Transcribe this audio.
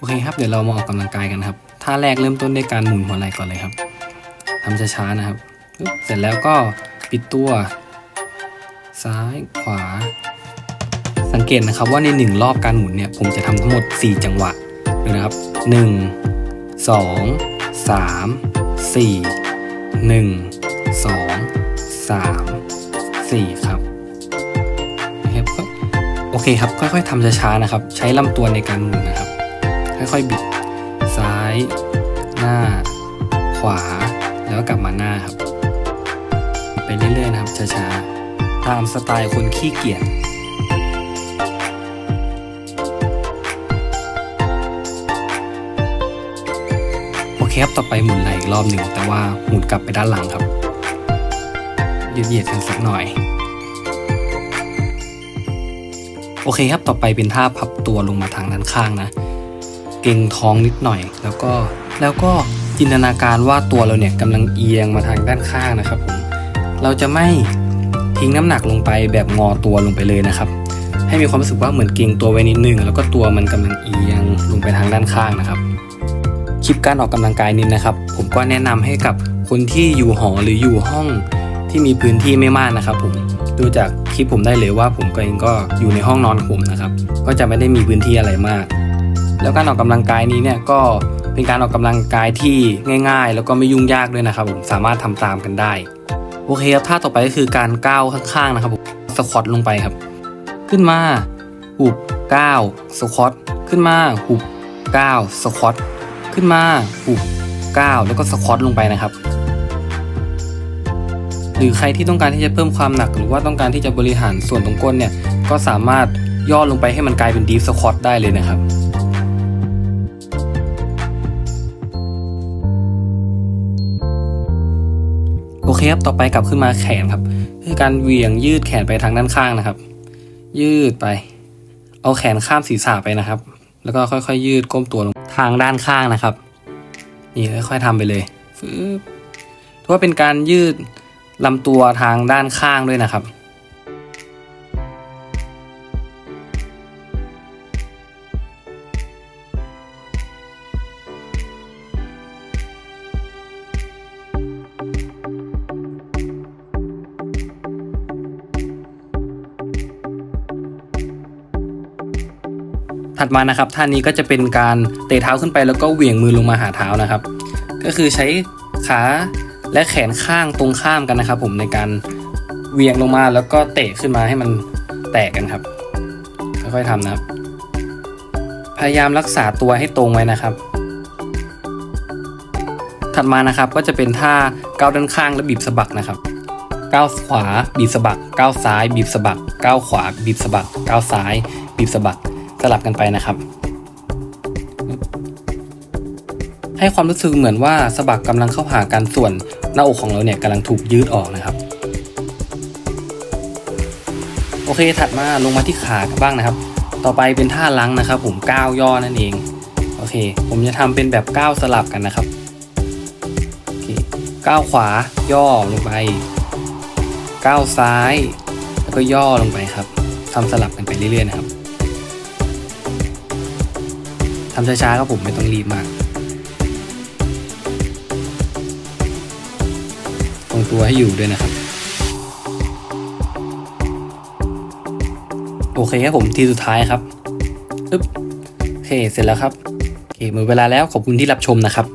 โอเคครับ เดี๋ยวเรามาออกกำลังกายกันครับท่าแรกเริ่มต้นด้วยการหมุนหัวไหล่ก่อนเลยครับทำช้าๆนะครับ เสร็จแล้วก็ปิดตัว ซ้ายขวา สังเกตนะครับว่าในหนึ่งรอบการหมุนเนี่ย ผมจะทำทั้งหมด 4 จังหวะดูนะครับ 1 2 3 4 1 2 3 4ครับนะครับโอเคครับ ค่อยๆทำช้าๆนะครับ ใช้ลำตัวในการหมุนนะครับ ค่อยๆบิด ซ้าย หน้า ขวา แล้วกลับมาหน้าครับ ไปเรื่อยๆนะครับช้าๆ ตามสไตล์คนขี้เกียจโอเคครับต่อไปหมุนไหลอีกรอบหนึ่ง แต่ว่าหมุนกลับไปด้านหลังครับยืดเหยียดกันสักหน่อยโอเคครับ ต่อไปเป็นท่าพับตัวลงมาทางด้านข้างนะ เกรงท้องนิดหน่อย แล้วก็แล้วก็จินตนาการว่าตัวเราเนี่ยกำลังเอียงมาทางด้านข้างนะครับผมเราจะไม่ทิ้งน้ำหนักลงไปแบบงอตัวลงไปเลยนะครับ ให้มีความรู้สึกว่าเหมือนเกรงตัวไว้นิดนึง แล้วก็ตัวมันกำลังเอียงลงไปทางด้านข้างนะครับ คลิปการออกกำลังกายนี้นะครับ ผมก็แนะนำให้กับคนที่อยู่หอหรืออยู่ห้องที่มีพื้นที่ไม่มากนะครับ ผมดูจากคลิปผมได้เลยว่าผมก็เองก็อยู่ในห้องนอนผมนะครับ ก็จะไม่ได้มีพื้นที่อะไรมาก แล้วการออกกำลังกายนี้เนี่ยก็เป็นการออกกำลังกายที่ง่าย ๆ แล้วก็ไม่ยุ่งยากด้วยนะครับผมสามารถทำตามกันได้ โอเคครับท่าต่อไปก็คือการก้าวข้างๆนะครับผมสควอตลงไปครับ ขึ้นมาหุบก้าวสควอตขึ้นมาหุบก้าวสควอตขึ้นมาหุบก้าวแล้วก็สควอตลงไปนะครับหรือใครที่ต้องการที่จะเพิ่มความหนักหรือว่าต้องการที่จะบริหารส่วนตรงก้นเนี่ยก็สามารถย่อลงไปให้มันกลายเป็นดีฟสควอตได้เลยนะครับ เคครับต่อไปกลับขึ้นมาแขนครับ คือการเหวี่ยงยืดแขนไปทางด้านข้างนะครับ ยืดไป เอาแขนข้ามศีรษะไปนะครับ แล้วก็ค่อยๆ ยืดก้มตัวลงทางด้านข้างนะครับ นี่ค่อยๆทำไปเลยฟืบถือว่าเป็นการยืดลำตัวทางด้านข้างด้วยนะครับ ถัดมานะครับท่านี้ก็จะเป็นการเตะเท้าขึ้นไปแล้วก็เหวี่ยงมือลงมาหาเท้านะครับ ก็คือใช้ขาและแขนข้างตรงข้ามกันนะครับ ผมในการเหวี่ยงลงมาแล้วก็เตะขึ้นมาให้มันแตกกันครับค่อยๆทำนะครับ พยายามรักษาตัวให้ตรงไว้นะครับ ถัดมานะครับก็จะเป็นท่าก้าวด้านข้างและบีบสะบักนะครับก้าวขวาบีบสะบักก้าวซ้าย บีบสะบักก้าวขวาบีบสะบักก้าวซ้าย บีบสะบัก สลับกันไปนะครับ ให้ความรู้สึกเหมือนว่าสะบักกำลังเข้าหากันส่วนหน้าอกของเราเนี่ยกำลังถูกยืดออกนะครับ โอเคถัดมาลงมาที่ขาบ้างนะครับ ต่อไปเป็นท่าลังนะครับ ผมก้าวย่อนั่นเองโอเค ผมจะทำเป็นแบบก้าวสลับกันนะครับก้าวขวาย่อลงไปก้าวซ้าย แล้วก็ย่อลงไปครับทำสลับกันไปเรื่อยๆนะครับำช้าๆครับผมไม่ต้องรีบมาก ตรงตัวให้อยู่ด้วยนะครับ โอเคครับผมทีสุดท้ายครับอึ๊บโอเคเสร็จแล้วครับโอเคหมดเวลาแล้วขอบคุณที่รับชมนะครับ